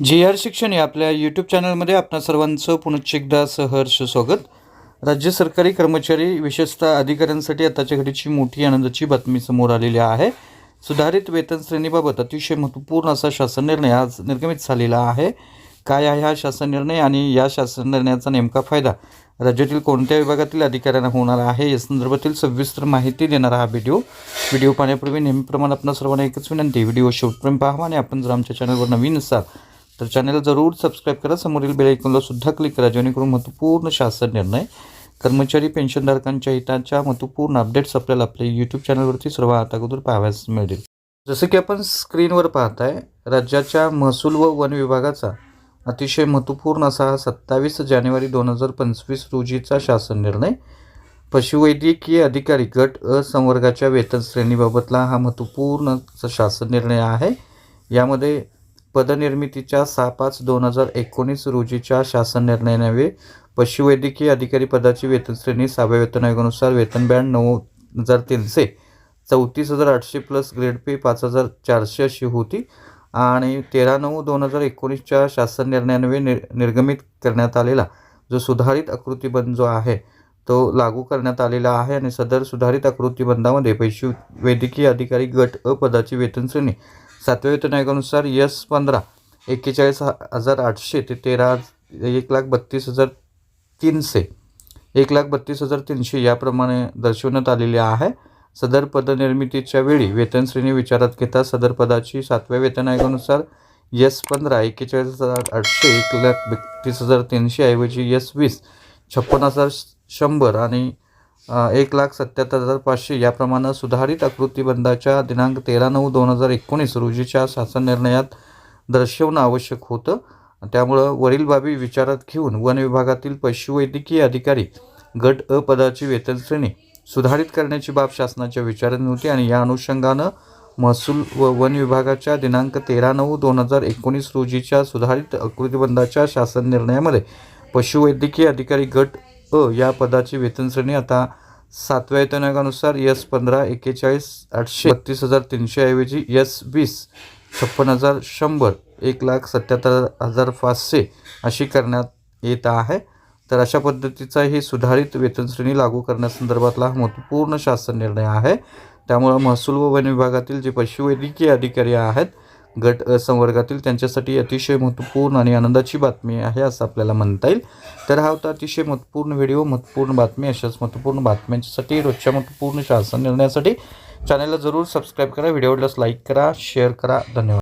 जी R शिक्षण या आपल्या यूट्यूब चॅनलमध्ये आपणा सर्वांचं पुनश्च एकदा सहर्ष स्वागत. राज्य सरकारी कर्मचारी विशेषतः अधिकाऱ्यांसाठी आताच्या घडीची मोठी आनंदाची बातमी समोर आलेली आहे. सुधारित वेतन श्रेणीबाबत अतिशय महत्त्वपूर्ण असा शासन निर्णय आज निर्गमित झालेला आहे. काय आहे हा शासन निर्णय आणि या शासन निर्णयाचा नेमका फायदा? राज्यातील कोणत्या विभागातील अधिकाऱ्यांना होणार आहे? या संदर्भातील सविस्तर माहिती देणारा हा व्हिडिओ. व्हिडिओ पाहण्यापूर्वी नेहमीप्रमाणे आपण सर्वांना एकच विनंती व्हिडिओ शेवटपर्यंत पाहावा आणि आपण जर आमच्या चॅनलवर नवीन असाल तर चॅनल जरूर सबस्क्राईब करा. समोरील बेल सुद्धा क्लिक करा जेणेकरून महत्त्वपूर्ण शासन निर्णय कर्मचारी पेन्शनधारकांच्या हिताच्या महत्त्वपूर्ण अपडेट्स आपल्याला आपल्या यूट्यूब चॅनलवरती सर्वात अगोदर पाहाव्यास मिळतील. जसं की आपण स्क्रीनवर पाहताय राज्याच्या महसूल व वन विभागाचा अतिशय महत्त्वपूर्ण असा हा सत्तावीस जानेवारी दोन हजार पंचवीस रोजीचा शासन निर्णय. पशुवैद्यकीय अधिकारी गट अ संवर्गाच्या वेतन श्रेणीबाबतला हा महत्त्वपूर्ण शासन निर्णय आहे. यामध्ये पदनिर्मितीच्या सहा पाच दोन हजार एकोणीस रोजीच्या शासन निर्णयानवे पशुवैद्यकीय अधिकारी पदाची वेतन श्रेणी सहाव्या वेतन आयोगानुसार वेतन बँड नऊ हजार तीनशे चौतीस हजार आठशे प्लस ग्रेड पे पाच हजार चारशे अशी होती. आणि तेरा नऊ दोन हजार एकोणीसच्या शासन निर्णयान्वये निर निर्गमित करण्यात आलेला जो सुधारित आकृतीबंध जो आहे तो लागू करण्यात आलेला आहे आणि सदर सुधारित आकृतीबंधामध्ये पैशू वैद्यकीय अधिकारी गट अ पदाची वेतन श्रेणी सातव्या वेतन आयोगानुसार यस पंधरा एक्केचाळीस हजार आठशे ते तेरा एक लाख बत्तीस हजार तीनशे एक लाख बत्तीस हजार तीनशे याप्रमाणे दर्शवण्यात आलेली आहे. सदर पदनिर्मितीच्या वेळी वेतन श्रेणी विचारात घेता सदर पदाची सातव्या वेतन आयोगानुसार यस पंधरा एक्केचाळीस हजार आठशे एक लाख बत्तीस हजार तीनशे ऐवजी यस वीस छप्पन हजार शंभर आणि एक लाख सत्याहत्तर हजार पाचशे याप्रमाणे सुधारित आकृतीबंधाच्या दिनांक तेरा नऊ दोन हजार एकोणीस रोजीच्या शासन निर्णयात दर्शवणं आवश्यक होतं. त्यामुळं वरील बाबी विचारात घेऊन वन विभागातील पशुवैद्यकीय अधिकारी गट अ पदाची वेतन श्रेणी सुधारित करण्याची बाब शासनाच्या विचारात नव्हती आणि या अनुषंगानं महसूल व वन विभागाच्या दिनांक तेरा नऊ दोन हजार एकोणीस रोजीच्या सुधारित आकृतीबंधाच्या शासन निर्णयामध्ये पशुवैद्यकीय अधिकारी गट अ या पदाची वेतन श्रेणी आता सातव्या वेतन यस पंधरा एक्केचाळीस आठशे बत्तीस हजार तीनशे ऐवजी यस वीस छप्पन हजार शंभर एक लाख सत्याहत्तर हजार पाचशे अशी करण्यात येत आहे. तर अशा पद्धतीचा ही सुधारित वेतनश्रेणी लागू करण्यासंदर्भातला हा महत्त्वपूर्ण शासन निर्णय आहे. त्यामुळं महसूल व वन विभागातील जे पशुवैद्यकीय अधिकारी आहेत गट अ संवर्गातील त्यांच्यासाठी अतिशय महत्त्वपूर्ण आणि आनंदाची बातमी आहे असं आपल्याला म्हणता येईल. तर हा होता अतिशय महत्त्वपूर्ण व्हिडिओ महत्त्वपूर्ण बातमी अशाच महत्त्वपूर्ण बातम्यांसाठी रोजच्या महत्त्वपूर्ण शासन निर्णयासाठी. चॅनलला जरूर सबस्क्राईब करा व्हिडिओ लाईक करा शेअर करा. धन्यवाद.